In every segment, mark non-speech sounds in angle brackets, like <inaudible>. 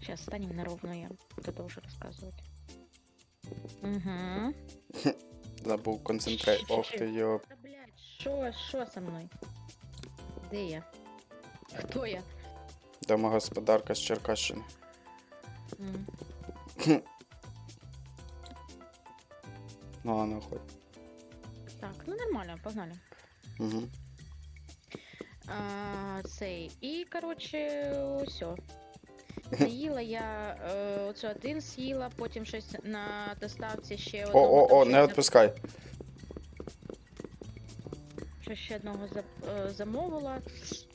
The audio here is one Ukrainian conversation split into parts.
Сейчас станем на ровную, я продолжу рассказывать. Угу. Забув <laughs> концентрейт. Ох ти йоп. Да, блядь, шо, шо со мной? Де я? Хто я? Домогосподарка з Черкащини. М. <laughs> Ну ладно, хоть. Так, ну нормально, погнали. Угу. А, цей. І, коротше, все. З'їла я е, оцю один з'їла, потім щось на доставці ще О, одного. о, о, щось не відпускай. Що ще одного за, е, замовила.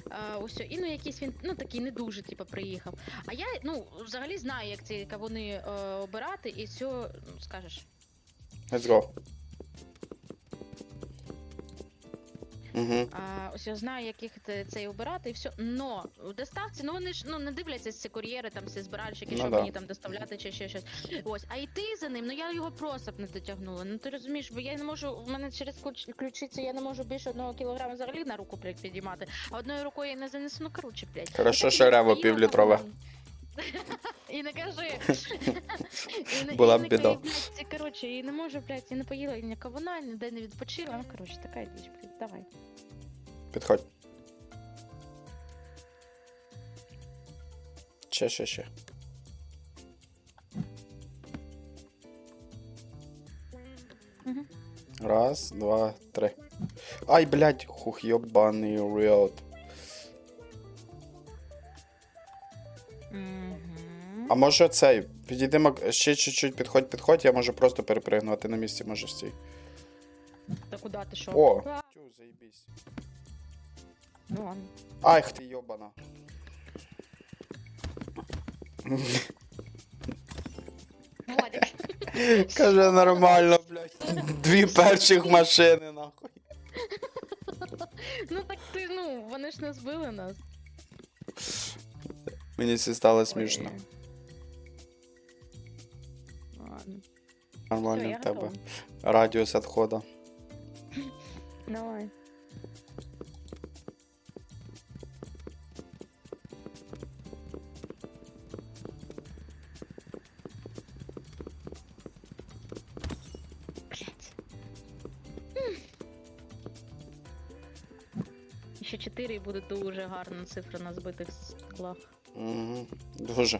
А, ось, і ну якийсь він ну такий не дуже, типу, приїхав. А я ну взагалі знаю, як ці кавуни е, обирати, і все ну, скажеш. Let's go. Угу. А, ось я знаю, яких це, цей обирати, і все. Но в доставці, ну вони ж ну не дивляться ці кур'єри, там всі збиральщики, Ну що да. мені там доставляти чи ще щось. Ось, а йти за ним, ну я його просто б не дотягнула. Ну ти розумієш, бо я не можу, в мене через ключ, ключицю я не можу більше одного кілограма взагалі на руку блядь, підіймати, а одною рукою я не занесу, ну коротше, блядь. Хорошо, що рево півлітрове. І не кажи. Була б біда. Коротше, і не можу, блядь, і не поїла, і ні кавуна, ніде не відпочила. Ну, коротше, така річ, блядь, давай. Підходь. Ще, ще, ще. Раз, два, три. Ай, блядь, хух, йобаний рот. А може цей, підійдемо ще чуть-чуть підходь, підходь, я можу просто перепригнути на місці, може стій. Та куди ти що? О! Тю, заєбісь. Ну ладно. Ай, ти йобана. Каже нормально, блядь. Дві перших машини, нахуй. Ну так ти, ну, вони ж не збили нас. Мені це стало смішно. Ой. Ладно. Нормально Все, я в тебе. готова. Радіус відходу. <laughs> Давай. Блядь. М. Ще 4 і буде дуже гарна цифра на збитих склах. Угу. Дуже.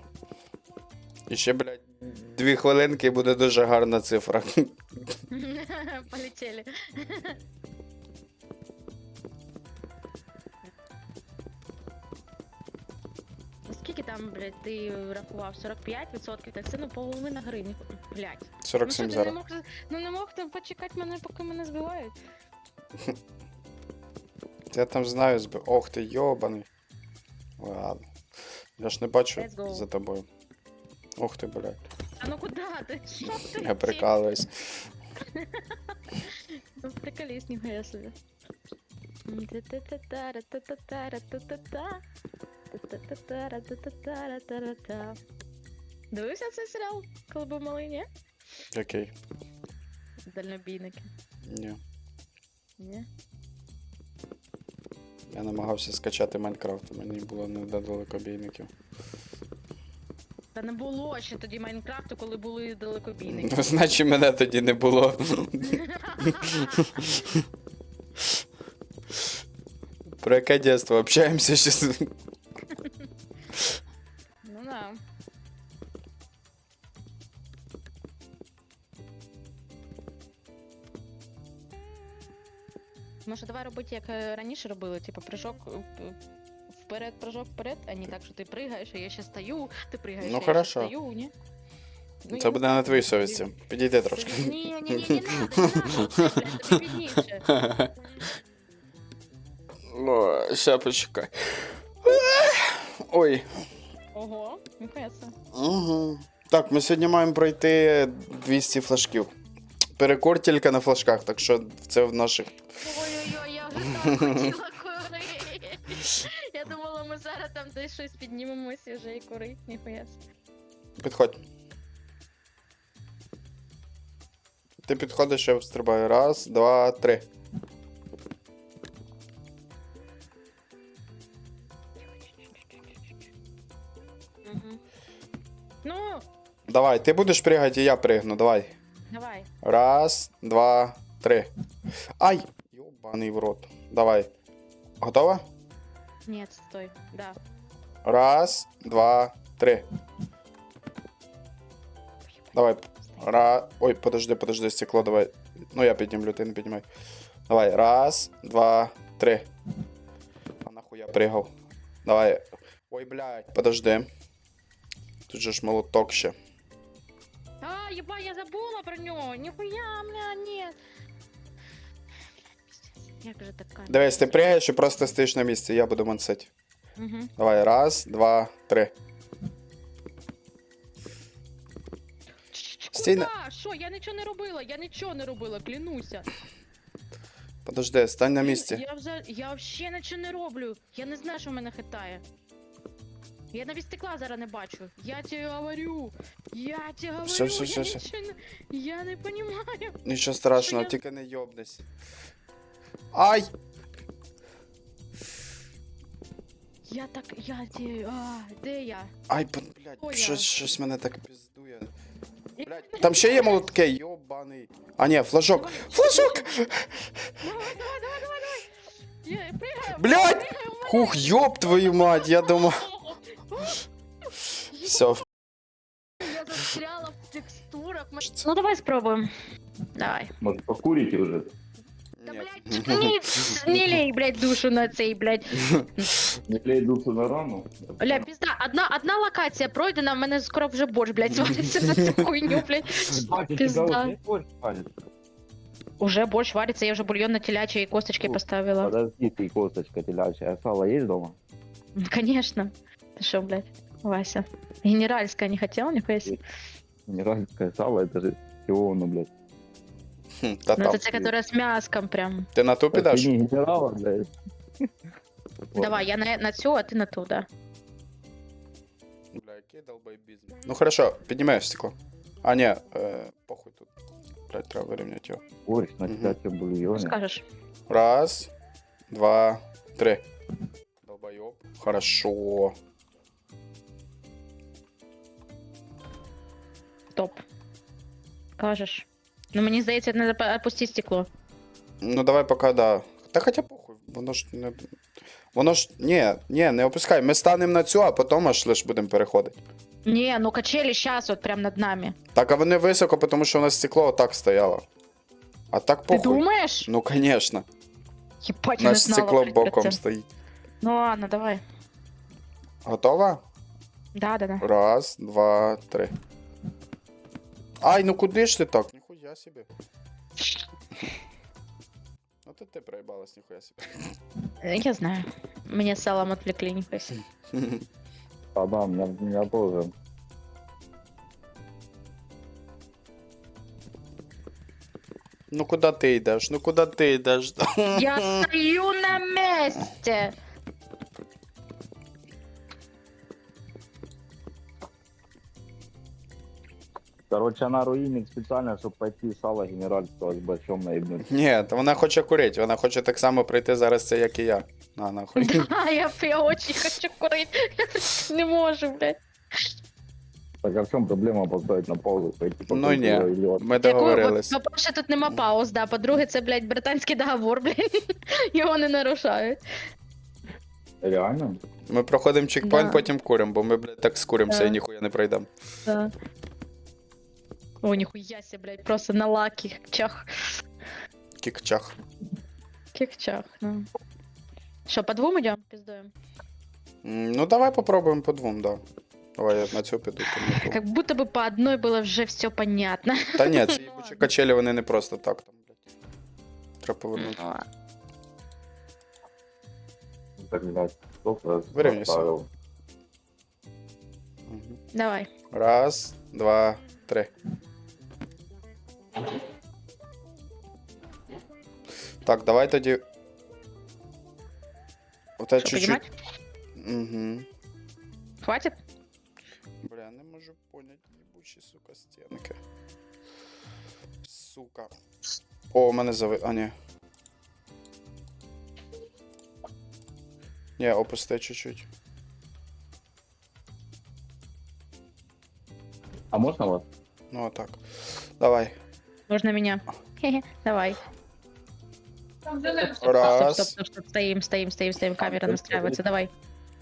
І ще, блядь, дві хвилинки і буде дуже гарна цифра. <laughs> Полетели. Скільки там, блядь, ти рахував? 45%? Так це ну половина гривні. Блядь. Ну, 47 що, ти не мог, ну не мог там почекати мене, поки мене збивають. <laughs> Я там знаю збив. Ох ти йобаний. Ладно. Я ж не бачу Let's go. за тобою. Ох ти, блядь. А ну? Що ти? Я прикалуюсь. Ну, ніхуя собі. Та-та-та-та-ра-та-та-та-ра-та-та-та. Дивився цей серіал, коли був малий, ні? Який? Дальнобійники. Ні. Ні? Я намагався скачати Майнкрафт, мені було не до далекобійників. Та не було ще тоді Майнкрафту, коли були далекобійники. Ну, значить, мене тоді не було. Про яке дійство? Общаємося ще. Ну да. Може, давай робити, як е, раніше робили, типу прыжок е, п- вперед, прыжок вперед, а не так, що ти пригаєш, а я ще стою, ти пригаєш, Ну, а я хорошо. ще стою, ні? Ну, Це я буде на твоїй совісті. Підійди трошки. Ні, ні, ні, надо, не. О, ща почекай. Ой. Ого, ніхуя це. Угу. Так, ми сьогодні маємо пройти 200 флажків. Перекур тільки на флажках, так що це в наших. Ой-ой-ой, я вже так хотіла курити. Ми зараз там десь щось піднімемося вже і курить, ніхуя. Підходь. Ти підходиш, я стрибаю. Раз, два, три. Ну, Давай, ти будеш пригати, і я пригну, давай. давай. Раз, два, три. Ай! Йобаний в рот. Давай. Готова? Нет, стой. Да. Раз, два, три. Давай. Ра... Ой, подожди, подожди, стекло, давай. Ну, я піднімлю, ти не піднімай. Давай. Раз, два, три. А нахуй я пригав. Давай. Ой, блядь, подожди. Тут же ж молоток ще. А, еба, я забула про нього. Ніхуя, бля, нет. Як же така? Дивись, ти пригаєш і просто стоїш на місці, я буду мансити. Угу. Давай, раз, два, три. Стій на- Куда? Що? Я нічого не робила, я нічого не робила, клянуся. Подожди, стань на Я- місці. Я, вже, я взагалі нічого не роблю. Я не знаю, що мене хитає. Я навіть стекла зараз не бачу. Я тебе говорю. Я тебе говорю. Всё, всё, я всё, всё. нічого не... Я не понимаю. Нічого страшного, я- тільки не йобнись. Ай! Я так, я тебе... А, де я? Ай, б- блядь, Ой, щось, я- щось мене так піздує. Блядь, там ще є молотки, йобаний. А, ні, флажок. Флажок! Давай, давай, давай, давай, давай. Я пригаю. Блядь! пригаю, у мене- Хух, йоб твою мать, я думав. <laughs> Все, Я застряла в текстурах. Ну давай спробуємо. Давай. Может, покурите уже? Да, Ні. блядь, не, не <laughs> лей, блядь, душу на цей, блядь. Не клей душу на рану? Бля, пізда, одна, одна локація пройдена, в мене скоро вже борщ, блядь, звалиться на цю <laughs> хуйню, блядь. Бачите, Пизда. тебя вот не борщ варит? Уже борщ вариться, я вже бульйон на телячі і косточки Фу, поставила. Подожди, ты косточка телячья. А сало есть дома? <laughs> Конечно. Ты шо, блядь, Вася? Генеральская не хотел, нихуя себе? Генеральское сало, это же всего, ну, блядь. Хм, Та Ну, там. это те, которая с мяском прям. Ти на ту Это підеш? не генерала, блядь. Давай, я на, на цю, а ти на ту, да. Бля, який долбойбізм. Ну хорошо, піднімай стекло. А, ні, е, похуй тут. Блядь, треба вирівняти його. Борщ на Мгм. телячьем бульоне. Скажеш. Раз, два, три. Долбоёб. Хорошо. Топ. Кажеш. Ну мені здається, треба опустити стекло. Ну давай поки да. Та хоча похуй, воно ж не. Воно ж. Ні, ні, не опускай. Ми станемо на цю, а потім аж лиш будемо переходити. Не, ну качели сейчас вот прям над нами. Так, а вони високо, тому що у нас стекло отак стояло. А так Ты похуй. думаешь? Ну, конечно. Ебать, я не Наш знала, стекло блядь, про боком це. стоїть. Ну ладно, давай. Готова? Да, да, да. Раз, два, три. Ай, ну куди ж ти так? Ніхуя собі. Ну то ти проїбалась, ніхуя собі. Я знаю. Меня салом отвлекли, нихуя себе. А, да, меня, меня тоже. Ну куди ти йдеш? Ну куди ти йдеш? Я стою на месте. Короче, она руинит специально, чтобы пойти сало генеральского с борщом наебнуть. Ні, та вона хоче курити, вона хоче так само прийти зараз це, як і я. На, нахуй. <laughs> Да, я, я очень хочу курить. Я <laughs> не можу, блядь. Так а в чем проблема поставить на паузу, пойти Ну покурить ні, или вот? ми договорились. по- по-перше, тут нема пауз, да. По-друге, це, блядь, британський договор, <laughs> блядь. Його не нарушають. Реально? Ми проходимо чекпоінт, Да. потім куримо, бо ми, блядь, так скуримося Да. і ніхуя не пройдемо. Да. О, ніхуя себе, блядь, просто на лакі чах. Кікчах. Кикчах, ну. Що, по двом идем? Пиздуем. М, Ну давай попробуємо по двом, да. Давай я на цю піду. ти на ту. Как будто бы по одной было вже все понятно. Та ні, ці Ну <laughs> їбучі ладно. качелі, вони не просто так там, блядь. Треба повернути. Ну, ладно. Так, блядь, сколько раз Выровняйся. поставил? Мгм. Давай. Раз, два, три. Так, давай тоді. Оте Що, чуть-чуть. Угу. Хватит? Бля, не можу понять, їбучі, сука, стінки. Сука. О, у мене зави. А, ні. Ні, опусти чуть-чуть. А можно вас? Ну так. Давай. Можно меня? Хе-хе, <laughs> давай. Раз. Стоп, стоп, стоп, стоп, стоим, стоим, стоим, стоим, камера настраивается, давай.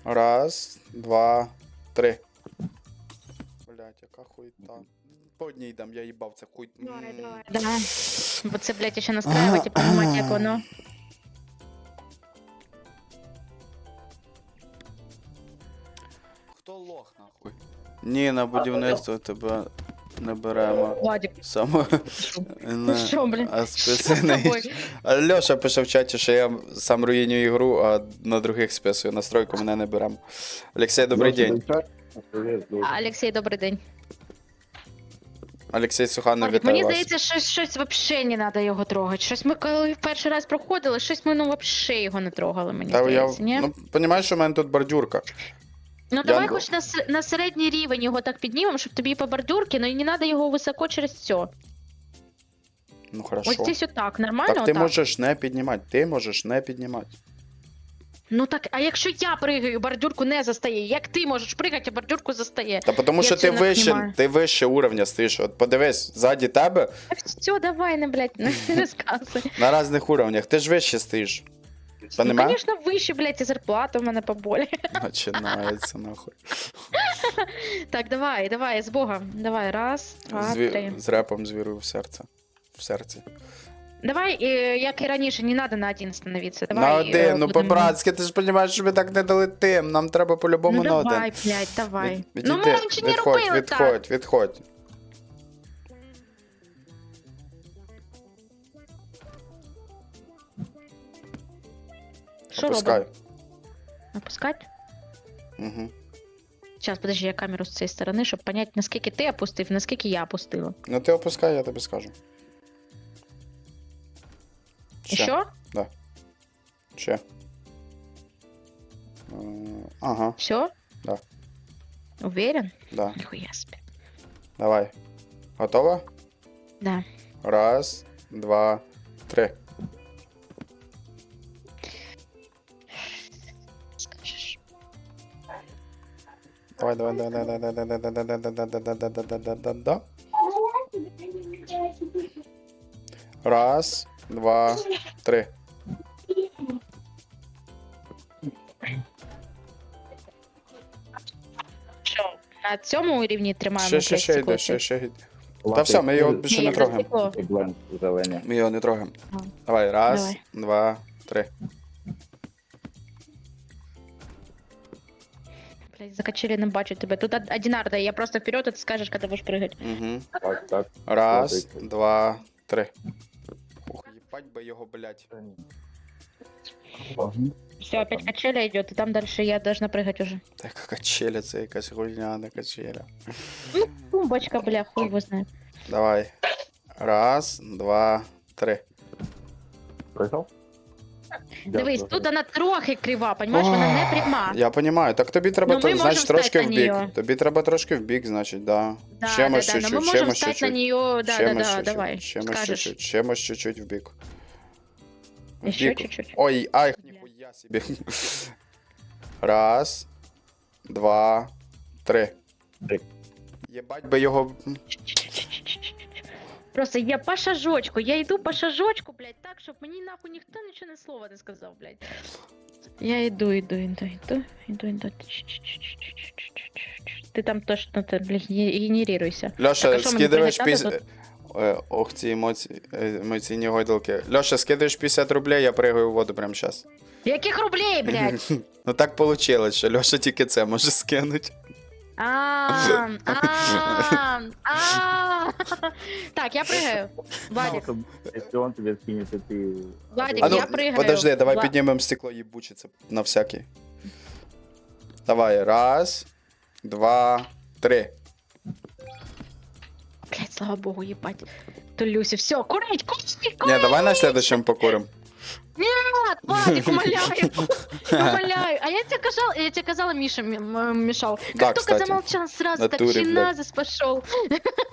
Раз, два, три. Блять, яка хуйта. По одній йдам, я їбав це хуй. М. Да. Бо це, блядь, ще настраювати і понімати, як воно. Хто лох нахуй? Ні, на будівництво тебе не беремо. Владик, Саме. ну не- що, блядь? А Що з списаний. тобою? А Льоша пише в чаті, що я сам руїню ігру, а на других списую. Настройку мене не беремо. Олексій, добрий Лёша, день. вы чат? Привет, Лёша. Олексій, добрий день. Олексій Суханов, Владик, вітаю мені вас. здається, щось, щось вообще не треба його трогати. Щось ми коли в перший раз проходили, щось ми ну вообще його не трогали, мені Та я, здається, ні? ну, розумієш, що в мене тут бордюрка. Ну давай хоч на, с- на середній рівень його так піднімемо, щоб тобі по бордюрки, ну і не треба його високо через все. Ну хорошо. Ось здесь отак, нормально? Так ти отак? можеш не піднімати, ти можеш не піднімати. Ну так, а якщо я пригаю, бордюрку не застає, як ти можеш пригати, а бордюрку застає? Та тому Я що ти цього не вище, понімаю. ти вище уровня стоїш. От подивись, ззаді тебе Все, давай, не, блядь, не <laughs> розказуй. на різних уровнях. Ти ж вище стоїш. Ну, Понимаєш? звісно, вище, блядь, і зарплата в мене поболі. Починається <laughs> нахуй. Так, давай, давай, з Богом. Давай, раз, два, З, три. з репом звірую в серце. В серці. Давай, е, як і раніше, не треба на один становитися. Давай, на е, один, ну будемо- по-братськи, ти ж розумієш, що ми так не долетим. Нам треба по-любому Ну на один. давай, блядь, давай. Від- ну ми відійди, раніше не відходь, робили так. відходь, Що робимо? Опускать? Угу. Зараз, подожди, я камеру з цієї сторони, щоб понять, наскільки ти опустив, наскільки я опустила. Ну ти опускай, я тобі скажу. І що? Ще. Е, Ага, Все? Да. Уверен? да. Ніхуя собі. Давай. Готова? Да. Раз, два, три. Давай, давай, давай, давай, давай, давай, давай, давай, давай, давай, давай, давай, давай, давай, давай, давай. Раз, два, три. Що, на цьому рівні тримаємо Ще, ще, 5 ще йде, секунд? ще, ще йде. Ладно, все, ми його більше Ні, не трогаємо. зелені. Ми його не трогаємо. Ага. Давай, раз, Давай. два, три. Закачали, не бачу тебе. Тут од- одинарда, я просто вперед, а ты скажешь, когда будешь прыгать. Угу. Так, так. Раз, два, три. Ух, їбать би його, блядь. Все, опять качеля идет, и там дальше я должна прыгать уже. Така качеля, це якась гульня, не качеля. Тумбочка, бля, хуй его знает. Давай. Раз, два, три. Прийшов? Дивись, тут вона трохи крива, понимаешь, вона не пряма. Я розумію. Так тобі треба, Ну, ми то, можемо значить, трошки встати в на. Тобі треба трошки в бік, значить, да. Да, Чимось да, да, но чуть-чуть, мы можем чимось встать на чуть-чуть. нее, да, да, да, чуть-чуть, давай, скажешь. чуть-чуть, чимось чуть-чуть в бік. В Еще чуть-чуть. Ой, ай, ніхуя собі. Раз, два, три. Три. Єбать би його. Просто я по шажочку, я йду по шажочку, блядь, так, щоб мені нахуй ніхто нічого не слова не сказав, блядь. Я йду, йду, йду, йду, йду, йду. Ти там точно, ти, блядь, ге- генерируйся. Льоша, скидаєш піс... Ох, ці емоції, е, емоційні гойдалки. Льоша, скидаєш 50 рублей, я пригаю в воду прямо зараз. Яких рублей, блядь? <laughs> Ну так вийшло, що Льоша тільки це може скинути. А, а, а. Так, я прыгаю. Владик, Если он тебе скинет, то ты... Владик, А ну, я пригаю. подожди, давай Вла- піднімемо стекло їбуче, це на всякий. Давай, раз, два, три. Блядь, слава богу, ебать. Толюся, все, курить, курить, курить. Ні, давай на следующем покурим. Нет, Вадик, <laughs> умоляю. <laughs> Умоляю. А я тебе казала, я тебе казала, Миша м- м- мешал. Как Да, только кстати. замолчал, сразу так Натуре, блядь. чиназис пошел. <laughs>